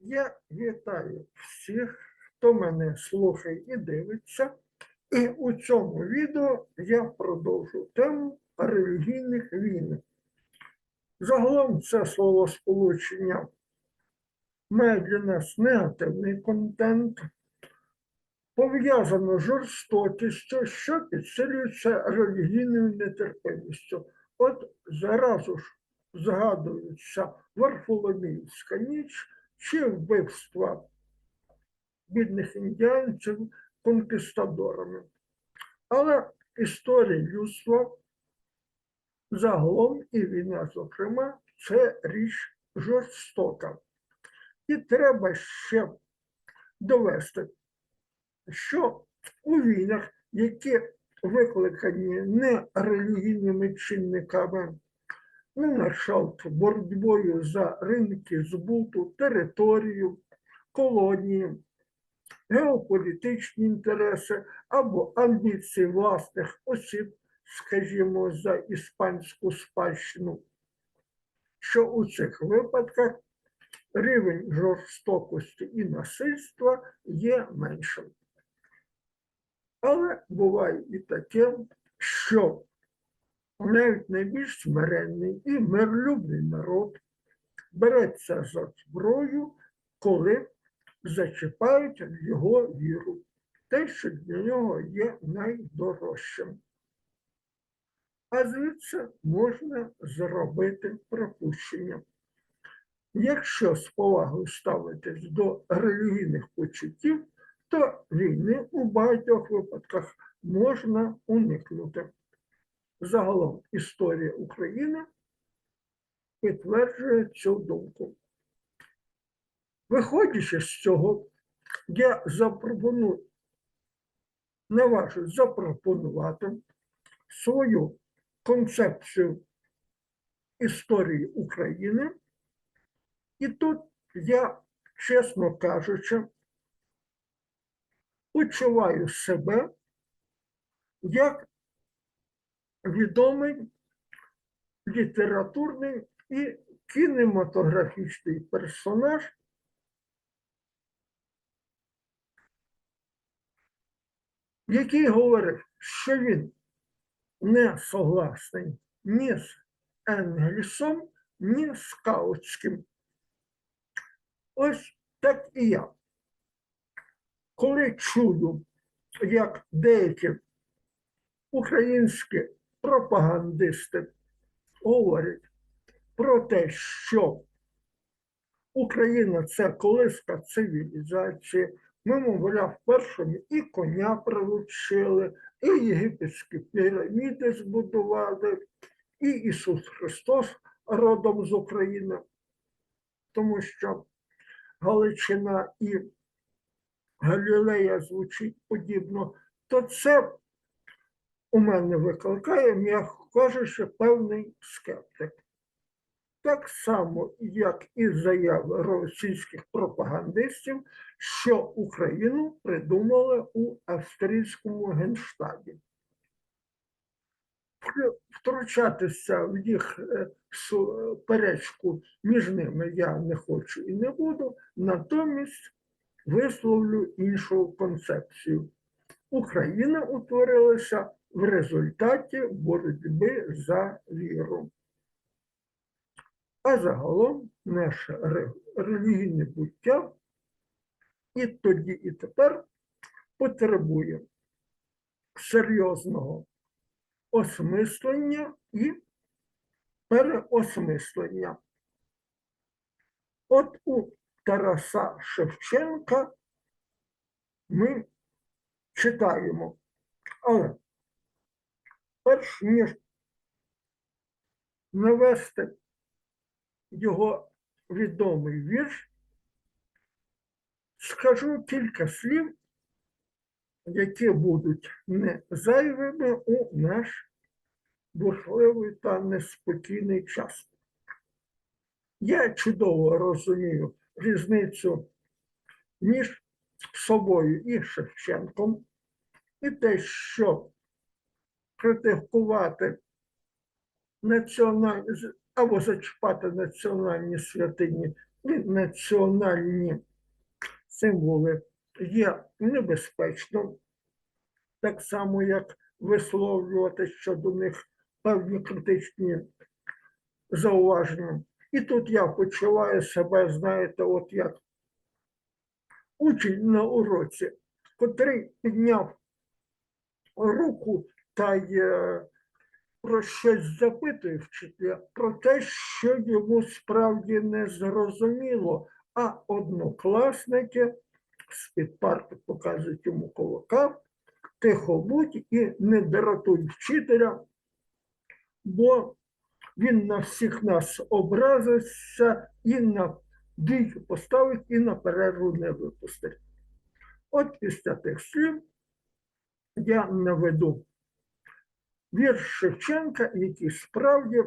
Я вітаю всіх, хто мене слухає і дивиться. І у цьому відео я продовжу тему релігійних війн. Загалом це словосполучення має для нас негативний контент, пов'язано з жорстокістю, що підсилюється релігійною нетерпимістю. От зразу ж згадується Варфоломіївська ніч чи вбивства бідних індіанців конкістадорами. Але історія людства загалом і війна, зокрема, це річ жорстока. І треба ще довести, що у війнах, які викликані не релігійними чинниками, ну, на боротьбою за ринки збуту, територію, колонії, геополітичні інтереси або амбіції власних осіб, скажімо, за іспанську спадщину, що у цих випадках рівень жорстокості і насильства є меншим. Але буває і таке, що навіть найбільш смиренний і миролюбний народ береться за зброю, коли зачіпають його віру, те, що для нього є найдорожчим. А звідси можна зробити припущення. Якщо з повагою ставитись до релігійних почуттів, то війни у багатьох випадках можна уникнути. Загалом історія України підтверджує цю думку. Виходячи з цього, я запропоную, наважу запропонувати свою концепцію історії України. І тут я, чесно кажучи, почуваю себе як відомий літературний і кінематографічний персонаж, який говорив, що він не согласний ні з Енгельсом, ні з Каутським. Ось так і я. Коли чую, як деякі українські пропагандисти говорять про те, що Україна це колиска цивілізації, ми, мовляв, першими і коня приручили, і єгипетські піраміди збудували, і Ісус Христос родом з України, тому що Галичина і Галілея звучить подібно, то це у мене викликає, м'яко кажучи, певний скептик. Так само, як і заяви російських пропагандистів, що Україну придумали у австрійському генштабі. Втручатися в їх е, суперечку між ними я не хочу і не буду, натомість висловлю іншу концепцію. Україна утворилася в результаті боротьби за віру. А загалом наше релігійне буття і тоді, і тепер потребує серйозного осмислення і переосмислення. От у Тараса Шевченка ми читаємо, але перш ніж навести його відомий вірш, скажу кілька слів, які будуть не зайвими у наш бурхливий та неспокійний час. Я чудово розумію різницю між собою і Шевченком, і те, що критикувати національні або зачіпати національні святині і національні символи є небезпечно, так само як висловлювати щодо них певні критичні зауваження. І тут я почуваю себе, знаєте, от як учень на уроці, котрий підняв руку та й про щось запитує вчителя, про те, що йому справді не зрозуміло, а однокласники з-під парти показують йому кулака, тихо будь і не дратуй вчителя, бо він на всіх нас образиться і на дію поставить, і на перерву не випустить. От після тих слів я наведу вірш Шевченка, який справді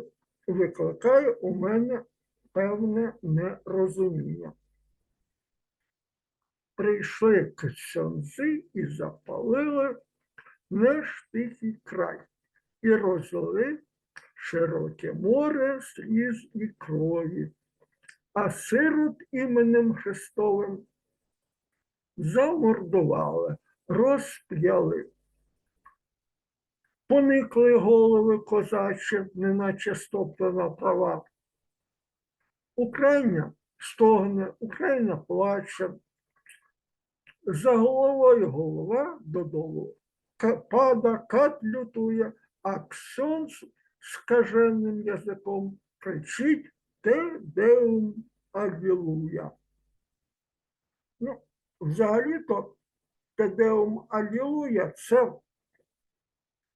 викликає у мене певне нерозуміння. Прийшли ксьонзи і запалили наш тихий край і розлили широке море сліз і крові, а сирот іменем Христовим замордували, розп'яли. Поникли голови козачі, неначе стоптана права. Україна стогне, Україна плаче. За головою голова додолу пада, кат лютує, а ксьонц скаженим язиком кричить те деум агілуя. Ну, взагалі-то Тедеум Алілуя це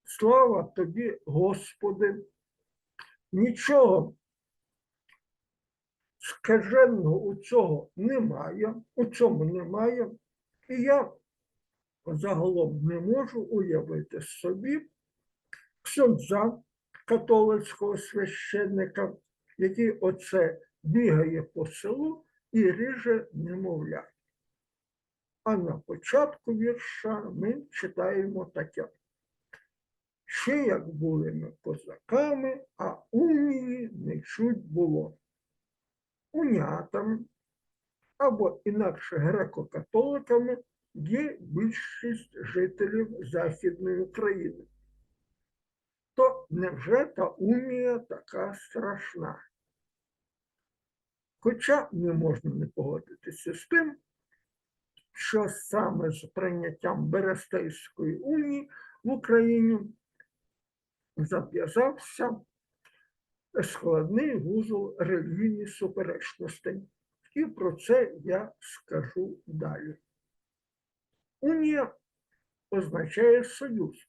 слава тобі, Господи. Нічого скаженого у цього немає, у цьому немає. І я загалом не можу уявити собі ксьондза католицького священника, який оце бігає по селу і ріже немовля. А на початку вірша ми читаємо таке. Ще як були ми козаками, а унії не чуть було. Унятам або інакше греко-католиками є більшість жителів Західної України. То невже та унія така страшна? Хоча не можна не погодитися з тим, що саме з прийняттям Берестейської унії в Україні зав'язався складний вузол релігійних суперечностей. І про це я скажу далі. Унія означає союз.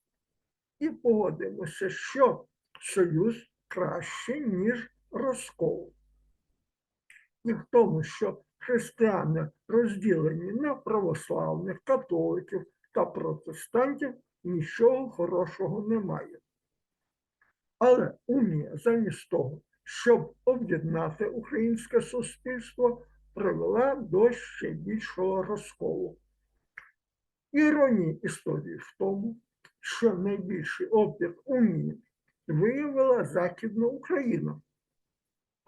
І погодимося, що союз краще, ніж розкол. І в тому, що християни розділені на православних, католиків та протестантів, нічого хорошого немає. Але унія замість того, щоб об'єднати українське суспільство, привела до ще більшого розколу. Іронія історії в тому, що найбільший опір унії виявила Західна Україна.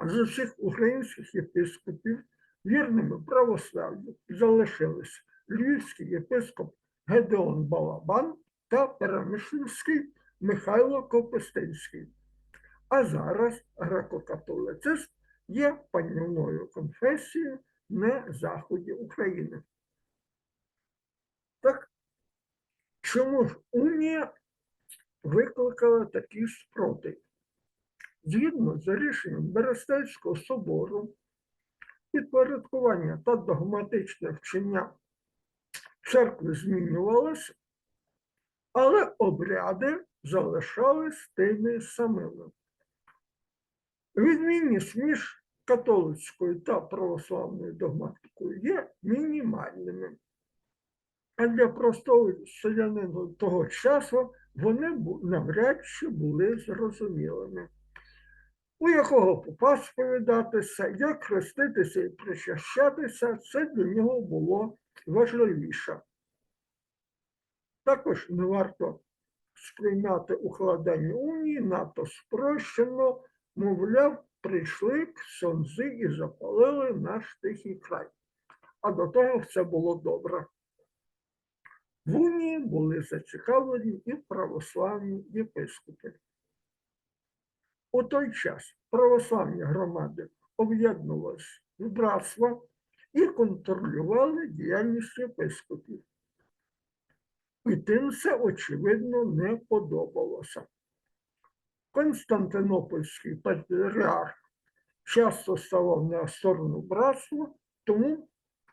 З усіх українських єпископів вірними православ'ю залишилися львівський єпископ Гедеон Балабан та Перемишльський Михайло Копистинський. А зараз греко-католицизм є панівною конфесією на заході України. Так чому ж унія викликала такий спротив? Згідно з рішенням Берестейського собору, підпорядкування та догматичне вчення церкви змінювалося, але обряди залишались тими самими. Відмінність між католицькою та православною догматикою є мінімальними. А для простого селянина того часу вони навряд чи були зрозумілими. У якого попа сповідатися, як хреститися і причащатися, це для нього було важливіше. Також не варто сприйняти укладання унії надто спрощено, мовляв, прийшли ксьонзи і запалили наш тихий край. А до того все було добре. В унії були зацікавлені і православні єпископи. У той час православні громади об'єднувалися в братства і контролювали діяльність єпископів. І тим це, очевидно, не подобалося. Константинопольський патріарх часто ставав на сторону братства, тому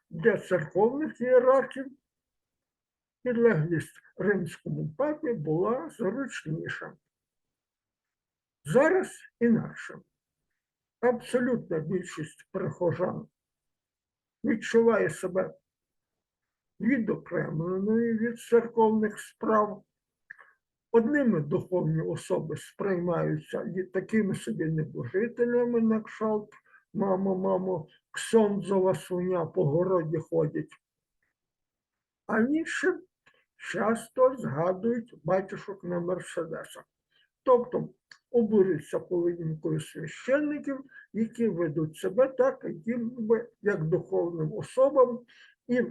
для церковних ієрархів підлеглість римському папі була зручніша. Зараз інакше. Абсолютна більшість прихожан відчуває себе відокремленою від церковних справ. Одними духовні особи сприймаються такими собі небожителями на кшалт. Мамо, мамо, ксьондзова свиня по городі ходять. А інші часто згадують батюшок на мерседесах. Тобто обурюються поведінкою священників, які ведуть себе так, як духовним особам і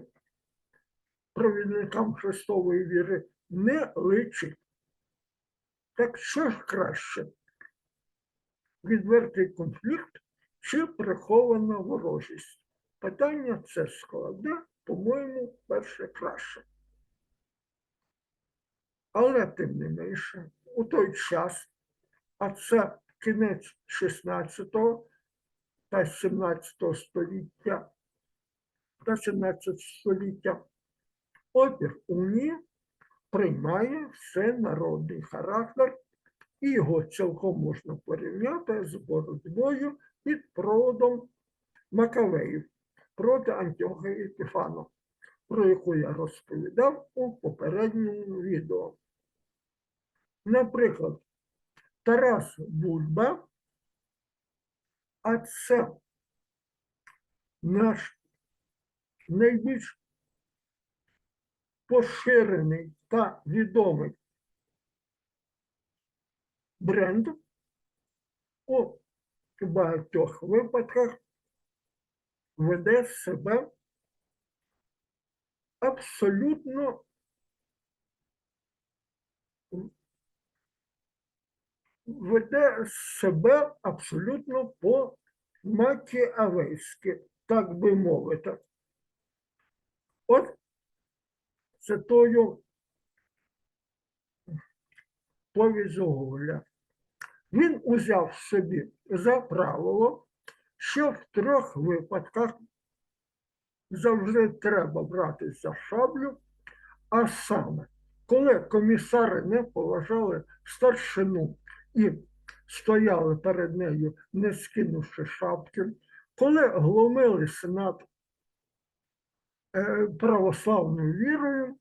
провідникам Христової віри не личить. Так що ж краще? Відвертий конфлікт чи прихована ворожість? Питання це складне, по-моєму, перше краще. Але тим не менше, у той час, а це кінець 16 та 17 століття та 17 століття, опір унії приймає всенародний характер, і його цілком можна порівняти з боротьбою під проводом Макавеїв проти Антіохи Епіфану, про яку я розповідав у попередньому відео. Наприклад, Тарас Бульба, а це наш найбільш поширений та відомий бренд у багатьох випадках веде себе абсолютно веде себе абсолютно по макіавейськи, так би мовити. От цитую повість Гоголя. Він узяв собі за правило, що в трьох випадках завжди треба братися за шаблю, а саме, коли комісари не поважали старшину і стояли перед нею, не скинувши шапки, коли глумилися над православною вірою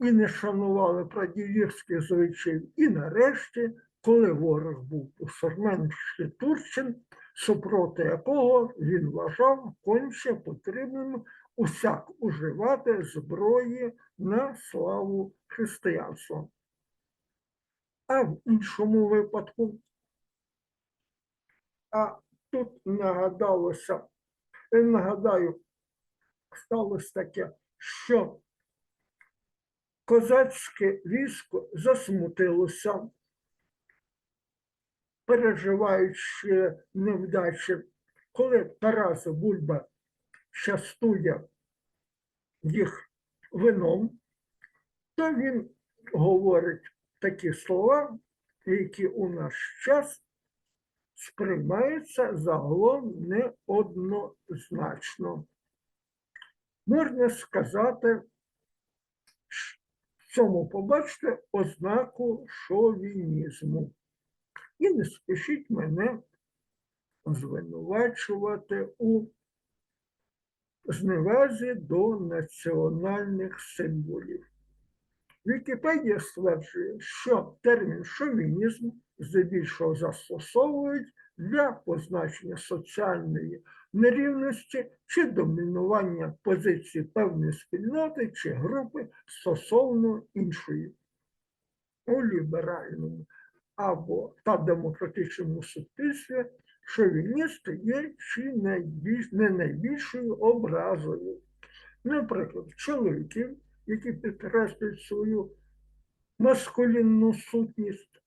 і не шанували прадіївських звичаїв, і нарешті, коли ворог був у Сурменський Турчин, супроти якого він вважав конче потрібним усяк уживати зброї на славу християнства. А в іншому випадку, а тут нагадалося, е, нагадаю, сталося таке, що козацьке військо засмутилося, переживаючи невдачі, коли Тарас Бульба частує їх вином, то він говорить такі слова, які у наш час сприймаються загалом неоднозначно. Можна сказати, в цьому побачите ознаку шовінізму. І не спішіть мене звинувачувати у зневазі до національних символів. Вікіпедія стверджує, що термін шовінізм здебільшого застосовують для позначення соціальної нерівності чи домінування позиції певної спільноти чи групи стосовно іншої. У ліберальному або та демократичному суспільстві шовіністи є чи не найбільшою образою. Наприклад, чоловіків, які підкреслюють свою маскулінну сутність,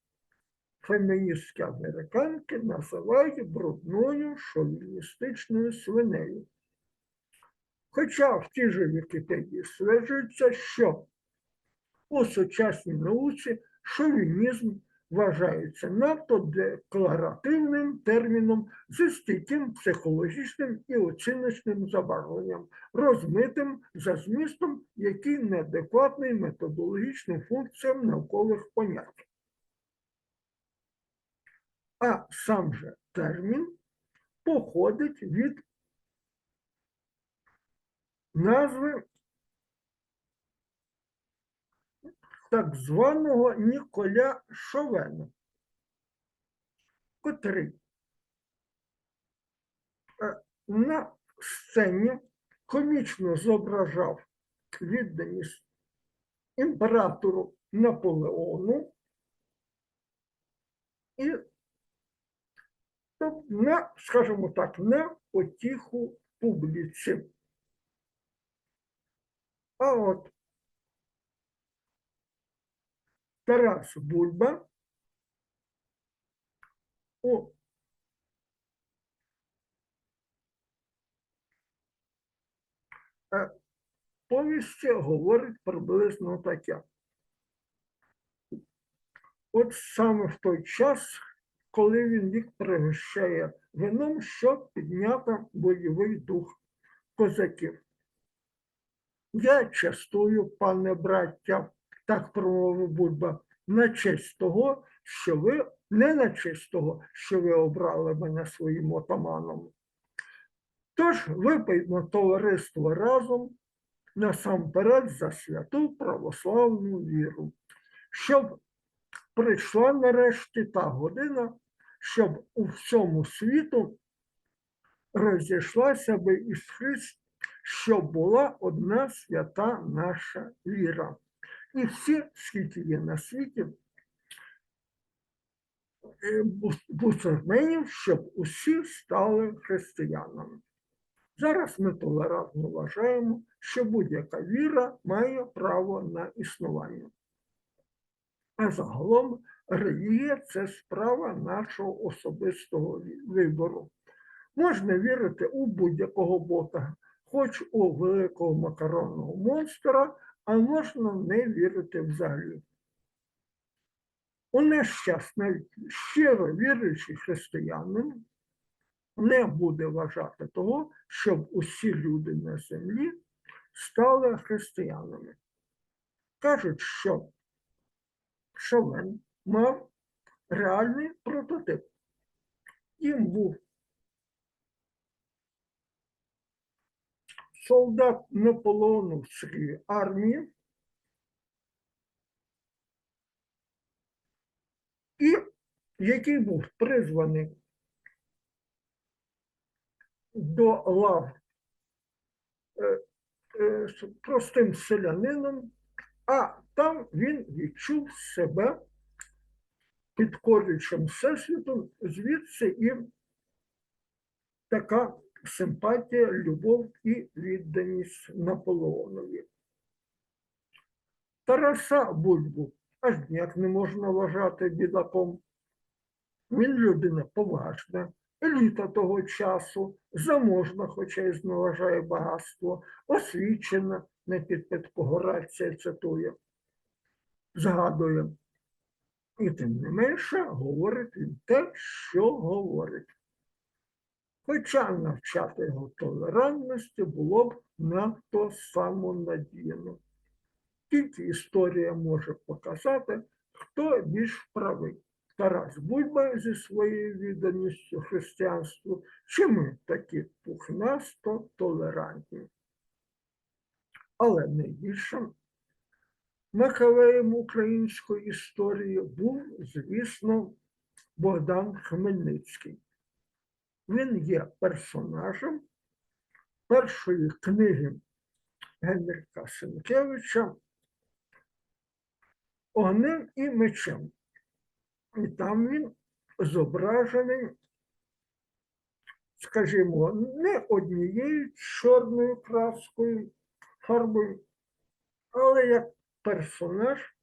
феміністські американки називають брудною шовіністичною свинею. Хоча в тій же Вікіпедії стверджується, що у сучасній науці шовінізм вважається надто декларативним терміном зі стійким психологічним і оціночним забарвленням, розмитим за змістом, який неадекватний методологічним функціям наукових понять. А сам же термін походить від назви так званого Ніколя Шовена, котрий е, на сцені комічно зображав відданість імператору Наполеону і на, скажімо так, на потіху публіці. А от Тарас Бульба у е, повісті говорить приблизно таке. От саме в той час, коли він їх пригощає вином, щоб підняти бойовий дух козаків. Я частую, пане браття, так промовив Бульба, на честь того, що ви не на честь того, що ви обрали мене своїм отаманом. Тож випиймо товариство разом насамперед за святу православну віру, щоб прийшла нарешті та година, щоб у всьому світу розійшлася би із Христ, щоб була одна свята наша віра. І всі, скільки є на світі, е, бус- бусурменів, щоб усі стали християнами. Зараз ми толерантно вважаємо, що будь-яка віра має право на існування. А загалом релігія це справа нашого особистого вибору. Можна вірити у будь-якого бота, хоч у великого макаронного монстра, а можна не вірити взагалі. У наш щиро віруючий християнин не буде вважати того, щоб усі люди на землі стали християнами. Кажуть, що Шовен мав реальний прототип. Їм був солдат Наполеоновської армії, і який був призваний до лав е, е, простим селянином, а там він відчув себе підкорюючим всесвітом, звідси і така симпатія, любов і відданість Наполеонові. Тараса Бульбу аж ніяк не можна вважати бідаком. Він людина поважна, еліта того часу, заможна, хоча й зневажає багатство, освічена, не підпитку Горація цитує, згадує. І тим не менше говорить він те, що говорить. Хоча навчати його толерантності було б надто самонадіяно. Тільки історія може показати, хто більш правий. Тарас Бульба зі своєю відданістю християнству, чи ми такі пухнасто толерантні. Але найбільшим Макавеєм української історії був, звісно, Богдан Хмельницький. Він є персонажем першої книги Генрика Сенкевича Огнем і мечем. І там він зображений скажімо, не однією чорною краскою, фарбою, але як персонаж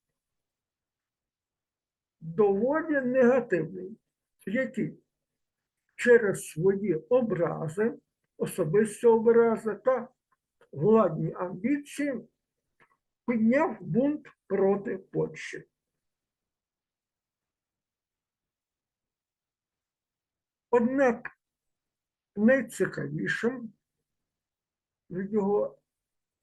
доволі негативний, який через свої образи, особисті образи та владні амбіції підняв бунт проти Польщі. Однак найцікавішим в його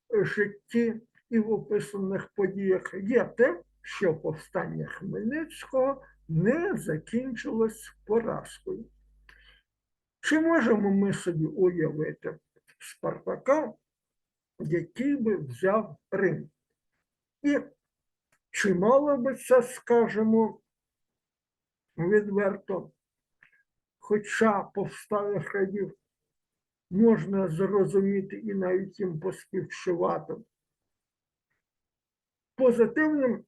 житті і в описаних подіях є те, що повстання Хмельницького не закінчилось поразкою. Чи можемо ми собі уявити Спартака, який би взяв Рим? І чи мало би це, скажімо, відверто, хоча повсталих радів можна зрозуміти і навіть їм поспівчувати. Позитивним,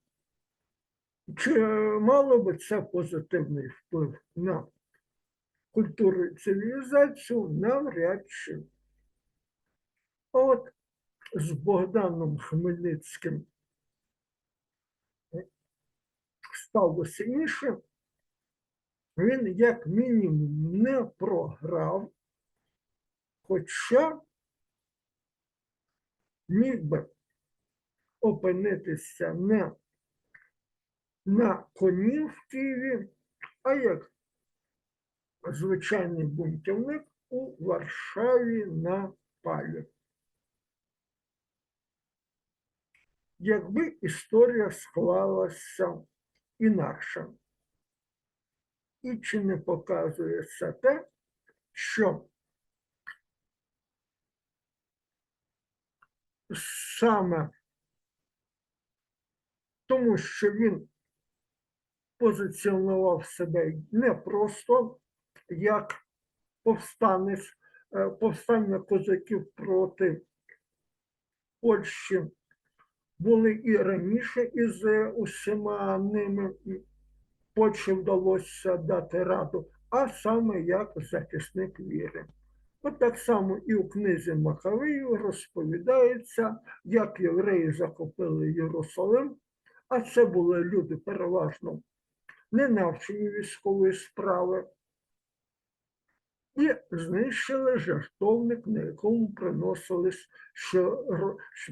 чи мало би це позитивний вплив на культуру і цивілізацію, навряд чи. От з Богданом Хмельницьким сталося інше. Він, як мінімум, не програв, хоча міг би опинитися не на коні в Києві, а як звичайний бунтівник у Варшаві на палі. Якби історія склалася інакше. І чи не показує це те, що саме тому, що він позиціонував себе не просто як повстанець, е, повстання козаків проти Польщі були і раніше із усіма ними Польщі вдалося дати раду, а саме як захисник віри. От так само і у книзі Махавію розповідається, як євреї захопили Єрусалим, а це були люди переважно не навчені військової справи, і знищили жертовник, на якому приносились,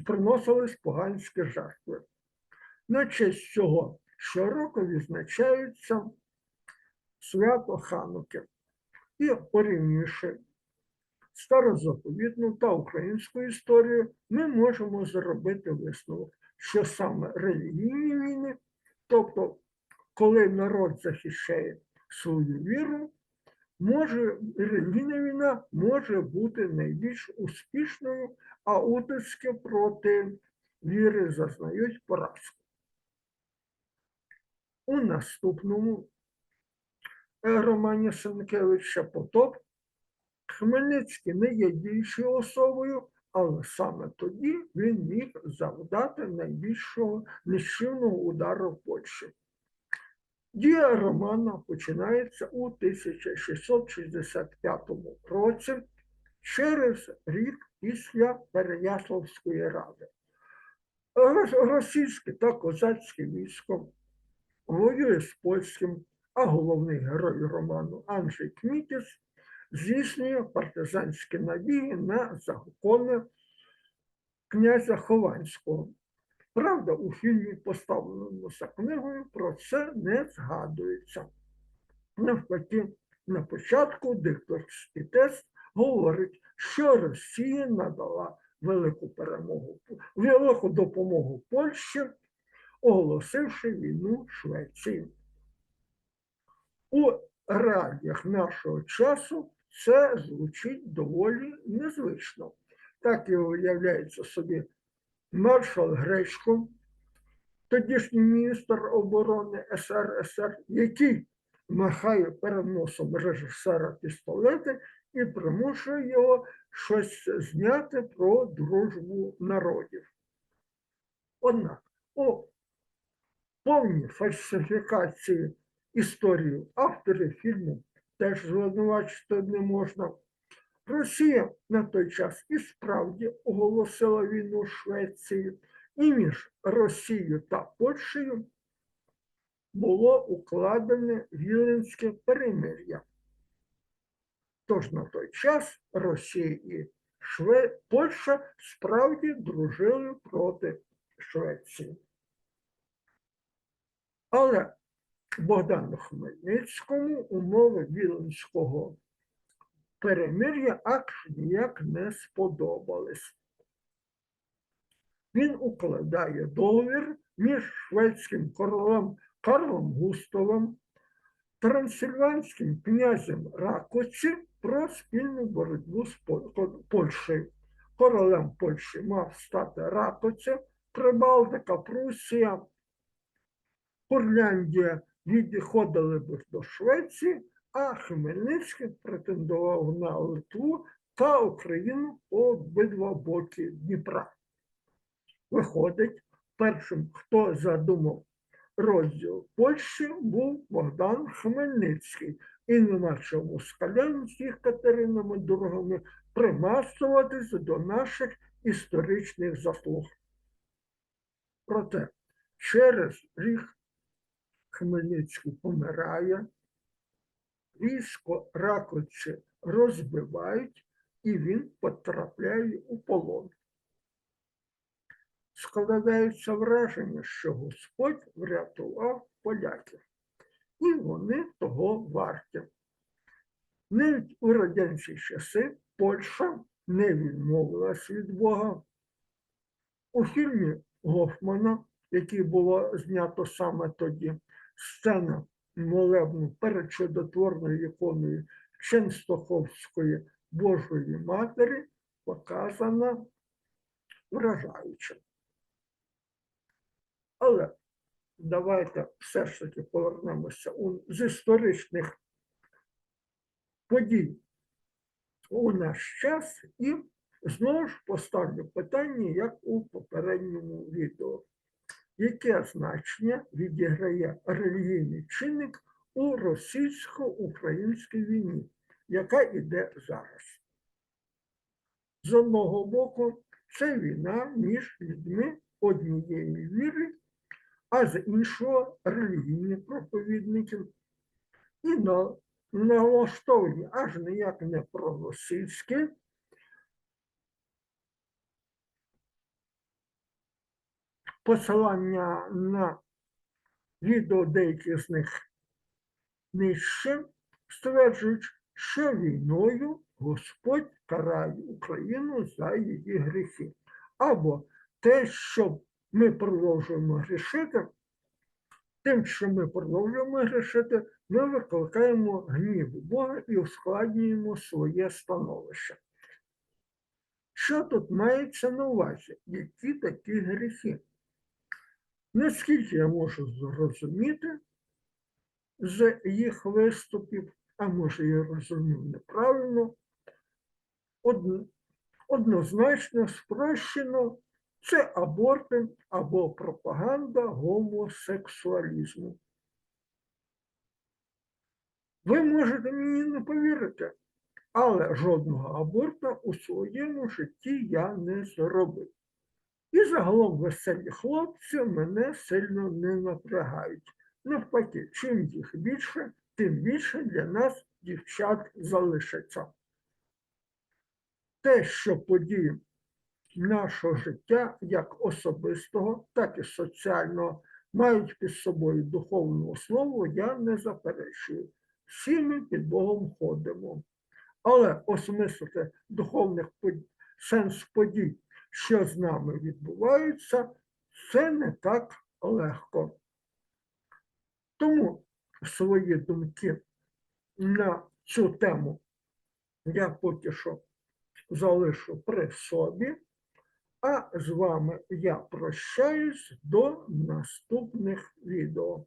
приносились поганські жертви. На честь цього щороку відзначаються свято Хануки. І порівнюючи старозаповітну та українську історію, ми можемо зробити висновок, що саме релігійні війни, тобто коли народ захищає свою віру, може релігійна війна може бути найбільш успішною, а утиски проти віри зазнають поразку. У наступному романі Сенкевича Потоп Хмельницький не є діючою особою, але саме тоді він міг завдати найбільшого нищівного удару Польщі. Дія романа починається у 1665 році через рік після Переяславської ради. Російське та козацьке військо воює з польським, а головний герой роману Анджей Кмітіс здійснює партизанські набіги на закони князя Хованського. Правда, у фільмі, поставленому за книгою, про це не згадується. Навпаки, на початку дикторський тест говорить, що Росія надала велику перемогу, велику допомогу Польщі, оголосивши війну Швеції. У реаліях нашого часу це звучить доволі незвично. Так і уявляється собі маршал Гречко, тодішній міністр оборони СРСР, який махає перед носом режисера пістолети і примушує його щось зняти про дружбу народів. Однак у повній фальсифікації історії автори фільму теж звинувачити не можна. Росія на той час і справді оголосила війну Швеції, і між Росією та Польщею було укладене Віленське перемир'я. Тож на той час Росія і Шве... Польща справді дружили проти Швеції. Але Богдану Хмельницькому умови Віленського перемир'я аж ніяк не сподобались. Він укладає договір між шведським королем Карлом Густавом, трансильванським князем Ракоці про спільну боротьбу з Польщею. Королем Польщі мав стати Ракоці, Прибалтика, Прусія, Курляндія відходили б до Швеції, а Хмельницький претендував на Литву та Україну обидва боки Дніпра. Виходить, першим, хто задумав розділ Польщі, був Богдан Хмельницький. І нема чому москалям з їх Катеринами II примастуватись до наших історичних заслуг. Проте через рік Хмельницький помирає, військо Раковичі розбивають, і він потрапляє у полон. Складається враження, що Господь врятував поляків, і вони того варті. Навіть у радянські часи Польща не відмовилась від Бога. У фільмі Гофмана, який було знято саме тоді, сцена молебну перед чудотворною іконою Ченстоховської Божої Матері показана вражаюче. Але давайте все ж таки повернемося з історичних подій у наш час і знову ж поставлю питання, як у попередньому відео. Яке значення відіграє релігійний чинник у російсько-українській війні, яка йде зараз? З одного боку, це війна між людьми однієї віри, а з іншого релігійні проповідники. І налаштовані аж ніяк не проросійські, посилання на відео деяких з них нижче, стверджують, що війною Господь карає Україну за її гріхи. Або те, що ми продовжуємо грішити, тим, що ми продовжуємо грішити, ми викликаємо гнів Бога і ускладнюємо своє становище. Що тут мається на увазі? Які такі гріхи? Наскільки я можу зрозуміти з їх виступів, а може я розумів неправильно, однозначно спрощено це аборти або пропаганда гомосексуалізму. Ви можете мені не повірити, але жодного аборта у своєму житті я не зробив. І загалом веселі хлопці мене сильно не напрягають. Навпаки, чим їх більше, тим більше для нас дівчат залишиться. Те, що події нашого життя, як особистого, так і соціального, мають під собою духовну основу, я не заперечую. Всі ми під Богом ходимо. Але осмислити духовних сенс подій, що з нами відбуваються, це не так легко. Тому свої думки на цю тему я поки що залишу при собі, а з вами я прощаюсь до наступних відео.